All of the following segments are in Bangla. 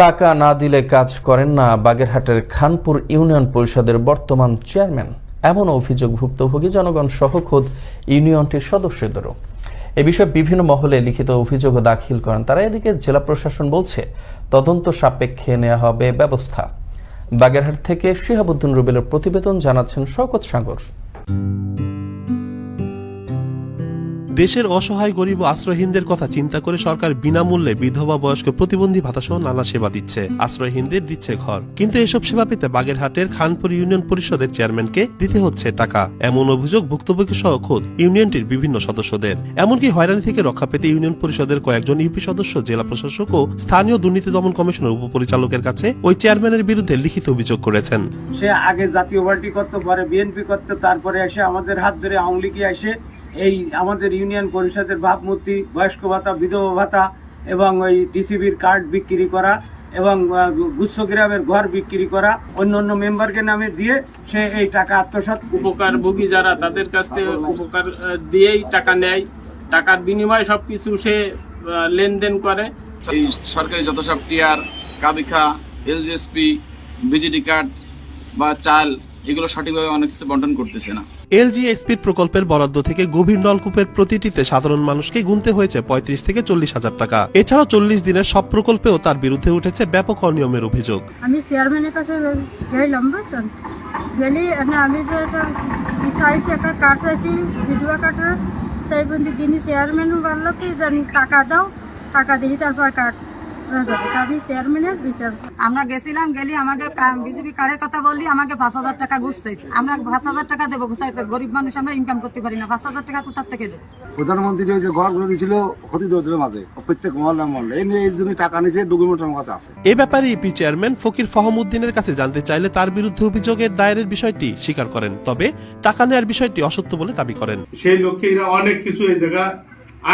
টাকা না দিলে কাজ করেন না বাগেরহাটের খানপুর ইউনিয়ন পরিষদের বর্তমান চেয়ারম্যান। এমন অভিযোগ ভুক্তভোগী জনগণ সহ খোদ ইউনিয়নটির সদস্যদেরও। এ বিষয়ে বিভিন্ন মহলে লিখিত অভিযোগ দাখিল করেন তারা। এদিকে জেলা প্রশাসন বলছে, তদন্ত সাপেক্ষে নেওয়া হবে ব্যবস্থা। বাগেরহাট থেকে শিহাবুদ্দিন রুবেলের প্রতিবেদন জানাচ্ছেন শওকত সাগর। দেশের অসহায় গরিব আশ্রয়হীনদের কথা চিন্তা করে সরকার বিনামূল্যে বিধবা বয়স্ক প্রতিবন্ধী ভাতা সহ নানা সেবা দিচ্ছে। আশ্রয়হীনদের দিচ্ছে ঘর। কিন্তু এসব সেবা পেতে বাগেরহাটের খানপুর ইউনিয়ন পরিষদের চেয়ারম্যানকে দিতে হচ্ছে টাকা। এমন অভিযোগ ভুক্তভোগী সহ খোদ ইউনিয়নটির বিভিন্ন সদস্যদের। এমনকি হয়রানি থেকে রক্ষা পেতে ইউনিয়ন পরিষদের কয়েকজন ইউপি সদস্য, জেলা প্রশাসক ও স্থানীয় দুর্নীতি দমন কমিশনের উপপরিচালকের কাছে ওই চেয়ারম্যানের বিরুদ্ধে লিখিত অভিযোগ করেছেন। সে আগে জাতীয় পার্টি করতো, পরে বিএনপি করতো, তারপরে এসে আমাদের হাত ধরে লীগে এসে এই আমাদের ইউনিয়ন পরিষদের ভাবমূর্তি বয়স্ক ভাতা বিধবা ভাতা এবং ওই ডিসিবির কার্ড বিক্রি করা এবং আহ, গুচ্ছ গ্রামের ঘর বিক্রি করা অন্য অন্য মেম্বারকে নামে দিয়ে সে এই টাকা আত্মসাৎ উপকার ভোগী যারা তাদের কাছ থেকে উপকার দিয়েই টাকা নেয়। টাকার বিনিময়ে সব কিছু সে লেনদেন করে। এই সরকারি যত সব TR Kabikha LGSP VGD card বা চাল এগুলো সঠিকভাবে অনেক কিছু বন্টন করতেছে না। এলজিএসপির প্রকল্পের বরাদ্দ থেকে গভীর নলকূপের প্রতিটিতে সাধারণ মানুষকে গুনতে হয়েছে পঁয়ত্রিশ থেকে চল্লিশ হাজার টাকা। এছাড়াও চল্লিশ দিনের সব প্রকল্পেও তার বিরুদ্ধে উঠেছে ব্যাপক অনিয়মের অভিযোগ। আমি চেয়ারম্যানের কাছে গেলাম, বুঝছেন? গেলি, আমি যে একটা চাইছি একটা কার্ড চাইছি বিধবা কার্ডের তাই বন্ধু যিনি চেয়ারম্যান বলল কি টাকা দাও, টাকা দিলি, তারপর কার্ড আমরা গেছিলাম গেলি আমাকে বিজেপি কারের কথা বললি আমাকে পাঁচ হাজার টাকা ঘুষ চাইছে। আমরা পাঁচ হাজার টাকা দেবো কোথায় গরিব মানুষ আমরা ইনকাম করতে পারি না। পাঁচ হাজার টাকা কোথার থেকে দেবো? প্রধানমন্ত্রী যে ঘরগুলো দিয়েছিল ক্ষতি মাঝে প্রত্যেক মহল্লা মহল্লা। এই নিয়ে এই জন্য টাকা নিয়েছে ডকুমেন্ট আমার কাছে আছে। এ ব্যাপারে ইপি চেয়ারম্যান ফকির ফহমুদ্দিনের কাছে জানতে চাইলে তার বিরুদ্ধে অভিযোগের দায়েরের বিষয়টি স্বীকার করেন। তবে টাকা নেয়ার বিষয়টি অসত্য বলে দাবি করেন। সেই লক্ষ্যে এরা অনেক কিছু এই জায়গা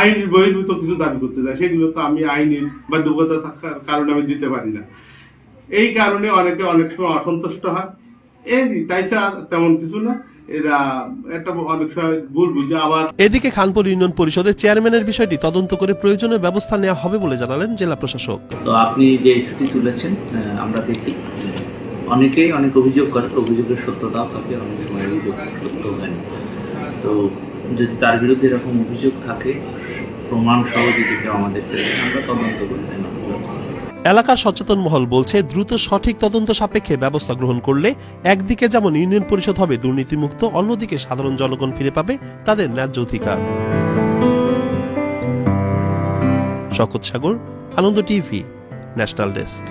আইন বহির্ভূত কিছু দাবি করতে যায় সেগুলো তো আমি আইনের বাধ্যকতা থাকার কারণে আমি দিতে পারি না। এই কারণে অনেকে অনেক সময় অসন্তুষ্ট হয়। এই তাই ছাড়া তেমন কিছু না। এরা অনেক সময় ভুল এদিকে খানপুর ইউনিয়ন পরিষদের চেয়ারম্যানের বিষয়টি তদন্ত করে প্রয়োজনীয় ব্যবস্থা নেওয়া হবে বলে জানালেন জেলা প্রশাসক। তো আপনি যে ইস্যুটি তুলেছেন আমরা দেখি অনেকেই অনেক অভিযোগ করে অভিযোগের সত্যতাও থাকে অনেক সময় অভিযোগ সত্য হয় তো যদি তার বিরুদ্ধে এরকম অভিযোগ থাকে প্রমাণ সহ যদি কেউ আমাদেরকে দেয়, আমরা তদন্ত করে নেব। এলাকার সচেতন মহল বলছে দ্রুত সঠিক তদন্ত সাপেক্ষে ব্যবস্থা গ্রহণ করলে একদিকে যেমন ইউনিয়ন পরিষদ হবে দুর্নীতিমুক্ত অন্যদিকে সাধারণ জনগণ ফিরে পাবে তাদের ন্যায্য অধিকার। শকত Sagar Ananda TV national desk.